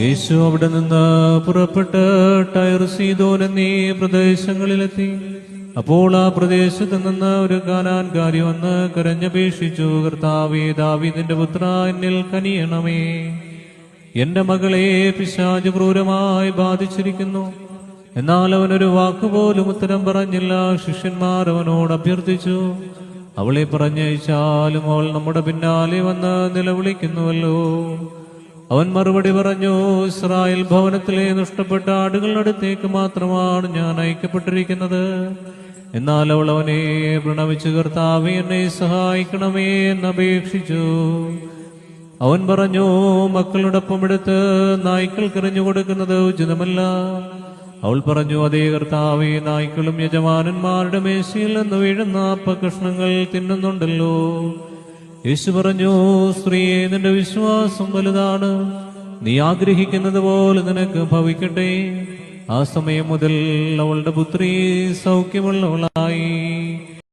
യേശു അവിടെ നിന്ന് പുറപ്പെട്ട് ടയർ സീതോൻ എന്നീ പ്രദേശങ്ങളിലെത്തി. അപ്പോൾ ആ പ്രദേശത്ത് നിന്ന് ഒരു കാലാൻകാരി വന്ന് കരഞ്ഞപേക്ഷിച്ചു കർത്താവേ ദാവീദിന്റെ പുത്ര എന്നിൽ കനിയണമേ. എന്റെ മകളെ പിശാജ് ക്രൂരമായി ബാധിച്ചിരിക്കുന്നു. എന്നാൽ അവനൊരു വാക്കുപോലും ഉത്തരം പറഞ്ഞില്ല. ശിഷ്യന്മാർ അവനോട് അഭ്യർത്ഥിച്ചു അവളെ പറഞ്ഞയച്ചാലും അവൾ നമ്മുടെ പിന്നാലെ വന്ന് നിലവിളിക്കുന്നുവല്ലോ. അവൻ മറുപടി പറഞ്ഞു ഇസ്രായേൽ ഭവനത്തിലെ നഷ്ടപ്പെട്ട ആടുകളുടെ മാത്രമാണ് ഞാൻ അയക്കപ്പെട്ടിരിക്കുന്നത്. എന്നാൽ അവൾ അവനെ പ്രണവിച്ചു കർത്താവ് എന്നെ സഹായിക്കണമേ എന്നപേക്ഷിച്ചു അവൻ പറഞ്ഞു മക്കളോടൊപ്പം എടുത്ത് നായ്ക്കൾ കിറഞ്ഞു കൊടുക്കുന്നത് ഉചിതമല്ല. അവൾ പറഞ്ഞു അതേ കർത്താവെ നായ്ക്കളും യജമാനന്മാരുടെ മേശയിൽ നിന്ന് വീഴുന്ന അപ്പകഷ്ണങ്ങൾ തിന്നുന്നുണ്ടല്ലോ. യേശു പറഞ്ഞു സ്ത്രീയെ നിന്റെ വിശ്വാസം വലുതാണ്. നീ ആഗ്രഹിക്കുന്നത് പോലെ നിനക്ക് ഭവിക്കട്ടെ. ആ സമയം മുതൽ അവളുടെ പുത്രി സൗഖ്യമുള്ളവളായി.